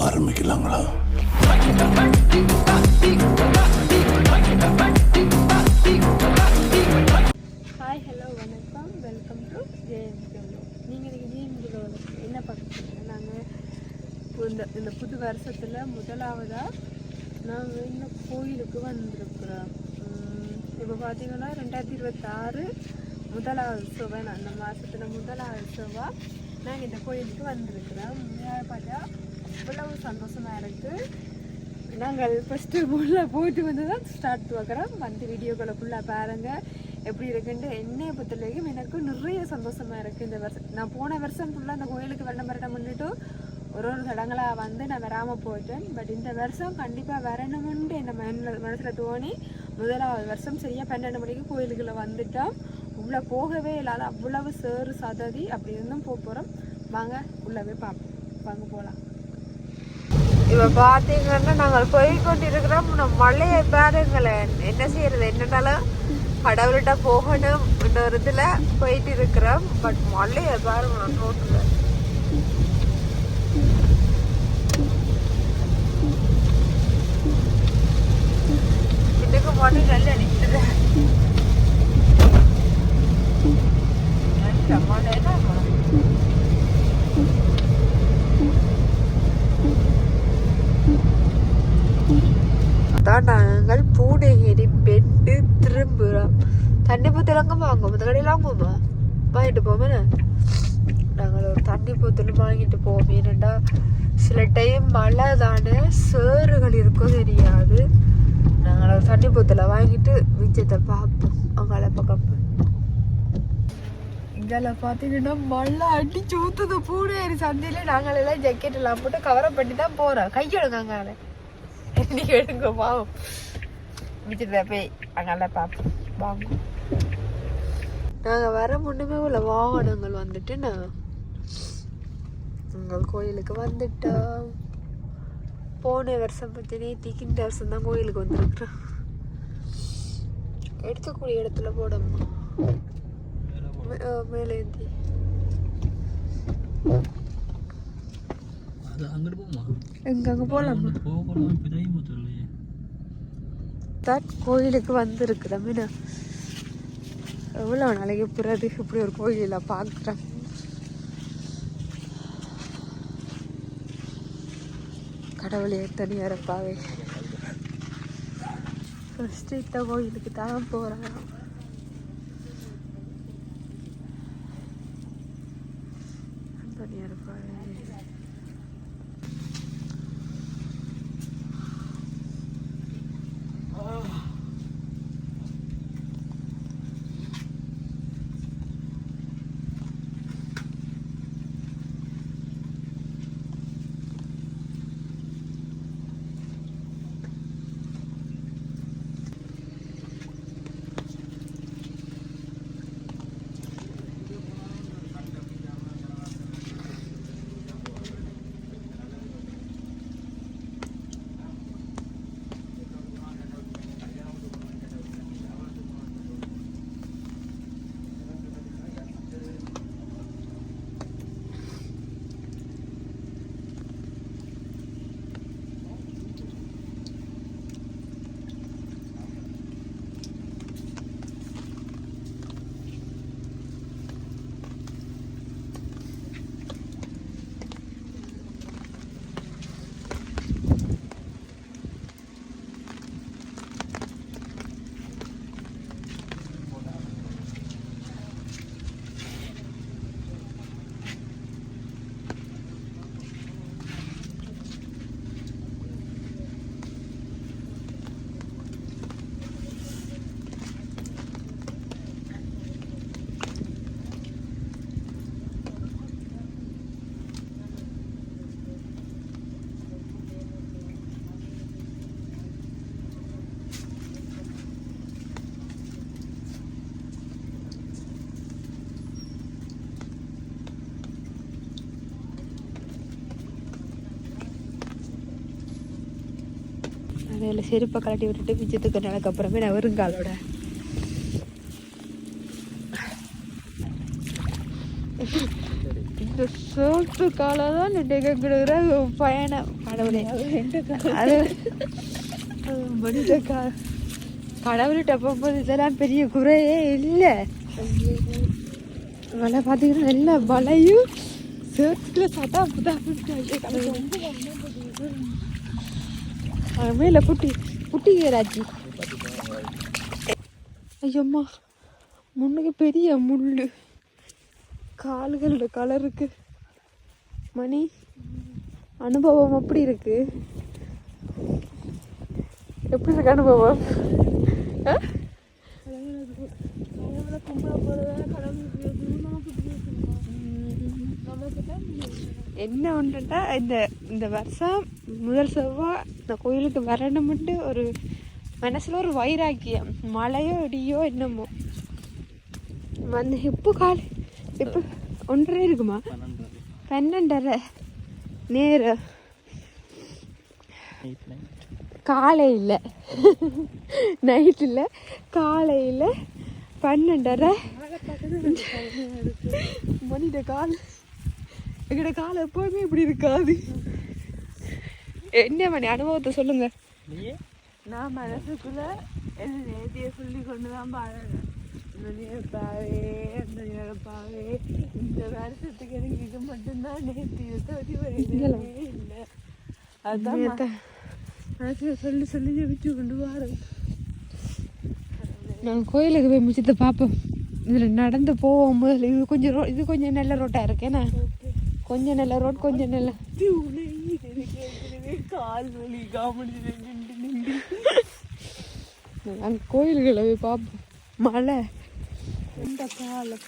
ஆரம்பிக்கலாங்களா? Hi hello வணக்கம். Welcome to JMK நீங்கள் இன்றைக்கி என்ன பார்க்குறீங்க நாங்கள் இந்த இந்த புது வருஷத்தில் முதலாவதாக நாங்கள் இந்த கோயிலுக்கு வந்திருக்கிறோம். இப்போ பார்த்தீங்கன்னா ரெண்டாயிரத்தி இருபத்தாறு முதலாவது செவ்வாய் அந்த மாதத்தில் முதலாவது செவ்வாய் நாங்கள் இந்த கோயிலுக்கு வந்திருக்கிறோம். உண்மையாக பார்த்தா அவ்வளவு சந்தோஷமாக இருக்குது நாங்கள் ஃபஸ்ட்டு ஃபுல்லாக போயிட்டு வந்து தான் ஸ்டார்ட் பார்க்குறோம். வந்து வீடியோக்களை ஃபுல்லாக பாருங்கள் எப்படி இருக்குன்ட்டு என்னைய பொறுத்த வரைக்கும் எனக்கு நிறைய சந்தோஷமாக இருக்குது இந்த வருஷம். நான் போன வருஷம் ஃபுல்லாக அந்த கோயிலுக்கு வெள்ளம் வரட்ட முன்னிட்டு ஒரு ஒரு தடங்களாக வந்து நான் வராமல் போயிட்டேன். பட் இந்த வருஷம் கண்டிப்பாக வரணும்ன்ட்டு என் மனசில் மனசில் தோணி முதலாவது வருஷம் சரியாக பன்னெண்டு மணிக்கு கோயிலுக்குள்ள வந்துட்டோம். உள்ளே போகவே இல்லாத அவ்வளவு சேறு சததி அப்படி இருந்தும் போக போகிறோம் வாங்க உள்ளவே பார்ப்போம் வாங்க போகலாம் இப்போ பார்த்தீங்கன்னா நாங்கள் போய் கொண்டிருக்கிறோம் நம்ம மழையை பாருங்களேன். என்ன செய்யறது? என்னன்னாலும் கடவுள்கிட்ட போகணும் ஒரு இதில் போயிட்டு இருக்கிறோம் பட் மழையை பாருங்களேன் ரோட்டில் இதுக்கு மழை நல்ல நிற்குது மழை தான் தான் நாங்கள் பூனகிரி பெட்டு திரும்புகிறோம் தண்ணி புத்தலங்க வாங்குவோம் இந்த கடையில் வாங்குவோமா வாங்கிட்டு போவோமே நாங்கள் ஒரு தண்ணி புத்தல் வாங்கிட்டு போவோம். ஏனண்டா சில டைம் மழை தானே சேறுகள் இருக்கும் தெரியாது. நாங்கள் ஒரு தண்ணி புத்தலை வாங்கிட்டு மிச்சத்தை பார்ப்போம். அவங்கள பக்கம் இதில் பார்த்தீங்கன்னா மழை அடிச்சு ஊத்துது. பூனேரி சந்தையில் நாங்கள் எல்லாம் ஜக்கெட் எல்லாம் போட்டு கவரை பண்ணி தான் போகிறோம் கையெடுங்க அங்கால நீ எடுங்க பாவம் மிச்சத்தை போய் அங்கெல்லாம் பார்ப்போம். வாங்க. நாங்கள் வர முன்னுமே உள்ள வாகனங்கள் வந்துட்டு நான் உங்கள் கோயிலுக்கு வந்துட்டோம். போன வருஷம் பற்றி நேத்திக்கு இந்த வருஷம் தான் கோயிலுக்கு வந்திருக்கிறோம். எடுக்கக்கூடிய இடத்துல போடம்மா. மேலேந்தி. அங்கிட்டு போமா எங்க அங்கே போகலாமா தான் கோயிலுக்கு வந்திருக்கிறோம் என்ன எவ்வளோ நாளைக்கு புறது இப்படி ஒரு கோயிலை பார்க்குறேன்? கடவுளே தனியாரப்பாவே ஃபஸ்ட்டு இந்த கோயிலுக்கு தான் போகிறேன் தனியாரப்பாவே அதில் செருப்பை கழட்டி விட்டுட்டு பிச்சத்துக்கு நடக்க அப்புறமே நான் வருங்காலோட. இந்த சோப்பு காலம் தான் கொடுக்குற பயணம் கடவுளே அது மனித கா கடவுள்கிட்ட போகும்போது இதெல்லாம் பெரிய குறையே இல்லை. வலை பார்த்தீங்கன்னா நல்ல வலையும் சேர்த்துல சதா புதா மேல குட்டி குட்டி ராஜி. ஐயம்மா முன்னுக்கு பெரிய முள்ளு. கால்களோட கலருக்கு மணி அனுபவம் அப்படி இருக்கு. எப்படி இருக்கு அனுபவம்? ஆ? என்ன ஒன்றுட்டா இந்த இந்த வருஷம் முதல் செவ்வாய் இந்த கோயிலுக்கு வரணும்ட்டு ஒரு மனசுல ஒரு வைராக்கியம். மழையோ இடியோ என்னமோ. வந்து எப்போ காலை எப்போ ஒன்றரை இருக்குமா? பன்னெண்டு பன்னெண்டரை நேரம் காலையில். நைட்டில் காலையில் பன்னெண்டரை. மணிட கால். எங்கட கால் எப்போதுமே இப்படி இருக்காது. என்ன மணி அனுபவத்தை சொல்லுங்க. நான் மனசுக்குள்ள என்ன நேத்திய சொல்லி கொண்டு தான் பாடுறேன் நினைப்பாவே அந்த நினைப்பாவே இந்த வருஷத்துக்கு எனக்கு இது மட்டும்தான் நேத்திய தோதி இல்லை அதுதான் மனசுல சொல்லி சொல்லி ஜெபிச்சு கொண்டு வரேன். நான் கோயிலுக்கு போய் மிச்சத்தை பார்ப்போம் இதில் நடந்து போவோம் முதல்ல. இது கொஞ்சம் ரோ இது கொஞ்சம் நல்ல ரோட்டாக இருக்கேண்ணா கொஞ்ச நல்ல ரோட் கொஞ்சம் நல்ல. கால் வலி காமெடி நின்று நின்று கோயில்களை போய் பார்ப்போம் மழை இந்த காலம்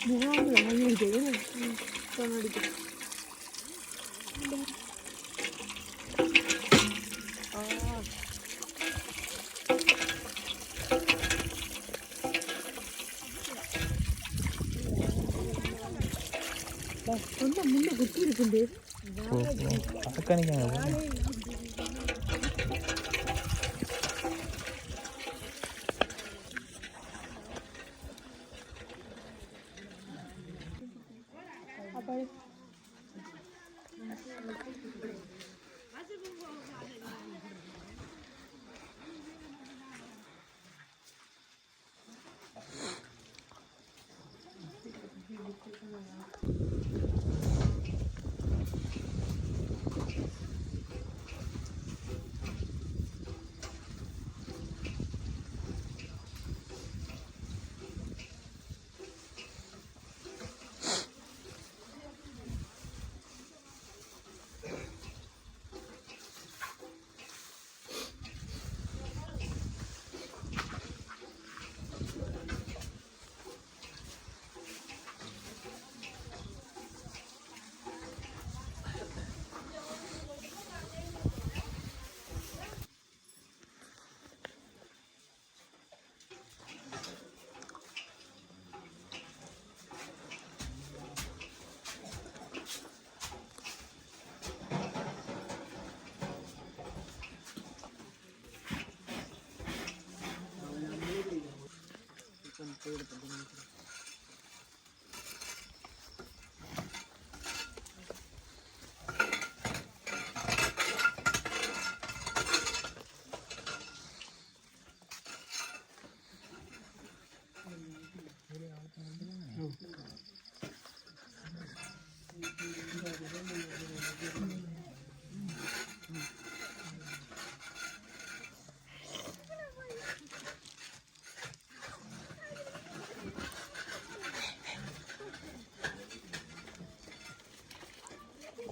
சொன்ன முன்ன കുത്തി എടുക്കണ്ടേ അപ്പോൾ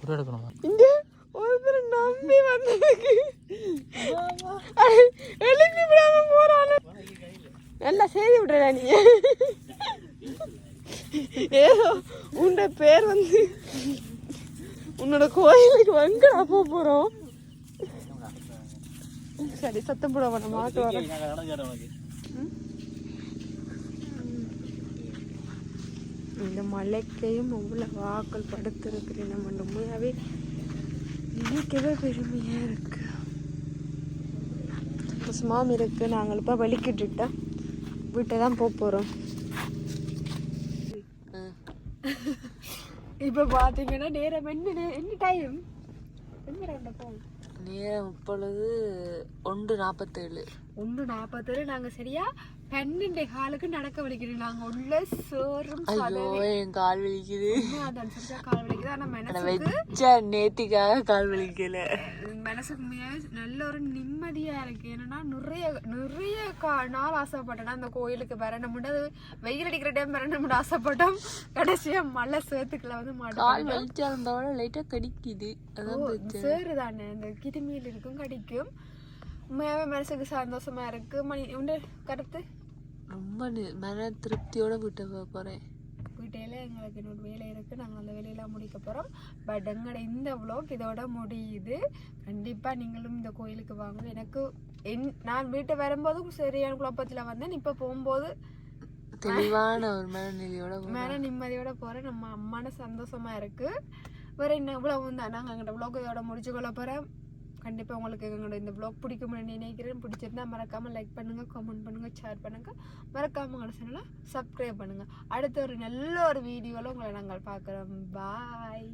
கூட எடுக்கணுமா? இங்க ஒருத்தர் நம்பி வந்ததுக்கு. எழுப்பி விடாம போறானு. நல்லா செய்தி விடுறா நீ. ஏதோ உன்னோட பேர் வந்து உன்னோட கோயிலுக்கு வெங்கடா போக போறோம். சரி சத்தம் போட வேணாம் இந்த மலைக்கையும் அவ்வளோ வாக்கள் படுத்திருக்கிறேன் நம்ம உண்மையாகவே நினைக்கவே பெருமையாக இருக்கு. சந்தோஷமாவும் இருக்கு. நாங்கள் இப்போ வலிக்கிட்டுட்டா வீட்டை தான் போக போகிறோம் இப்போ பார்த்தீங்கன்னா நேரம் என்ன என்ன டைம் என்ன போகும் நேரம் இப்பொழுது ஒன்று நாற்பத்தேழு ஒன்று நாற்பத்தேழு நாங்கள் சரியா பன்னெண்டு காலுக்கு நடக்க வலிக்கிறோம் நாங்கள் உள்ள சோறும் ஐயோ என் கால் வலிக்குது. கால் வலிக்குது? ஆனா மனசுக்கு நேத்திக்காக கால் வலிக்கல. மனசுக்கு நல்ல ஒரு நிம்மதியா இருக்கு. ஏன்னா நிறைய நிறைய நாள் ஆசைப்பட்டேன் அந்த கோயிலுக்கு வரணும்னு. அது வெயில் அடிக்கிற டைம் வரணும்னு ஆசைப்பட்டோம். கடைசியா மழை சேத்துக்குள்ள வந்து மாட்டோம் வலிச்சாலும் தவிர லைட்டா கடிக்குது. சேரு தானே இந்த கிருமியில் இருக்கும் கடிக்கும். உண்மையாவே மனசுக்கு சந்தோஷமா இருக்கு. மணி உண்டு கருத்து? ரொம்ப மன திருப்தியோட வீட்டை போக போறேன். வீட்டையில எங்களுக்கு இன்னொரு வேலை இருக்கு. நாங்கள் அந்த வேலையெல்லாம் முடிக்க போறோம். பட் எங்களோட இந்த vlog இதோட முடியுது. கண்டிப்பா நீங்களும் இந்த கோயிலுக்கு வாங்க. எனக்கு என் நான் வீட்டை வரும்போதும் சரியான குழப்பத்துல வந்தேன். இப்ப போகும்போது தெளிவான ஒரு மனநிலையோட. மேல நிம்மதியோட போறேன். நம்ம அம்மான சந்தோஷமா இருக்கு. வேற என்ன இவ்வளவு தான் நாங்கள் எங்களோட vlog இதோட முடிச்சு கொள்ள போறோம். கண்டிப்பாக உங்களுக்கு எங்களோட இந்த ப்ளாக் பிடிக்கும்னு நினைக்கிறேன். பிடிச்சிருந்தா மறக்காமல் லைக் பண்ணுங்கள் கமெண்ட் பண்ணுங்கள் ஷேர் பண்ணுங்க. மறக்காமல் உங்களோட சேனலை சப்ஸ்கிரைப் பண்ணுங்கள் அடுத்த ஒரு நல்ல ஒரு வீடியோவில் உங்களை நாங்கள் பார்க்குறோம். பாய்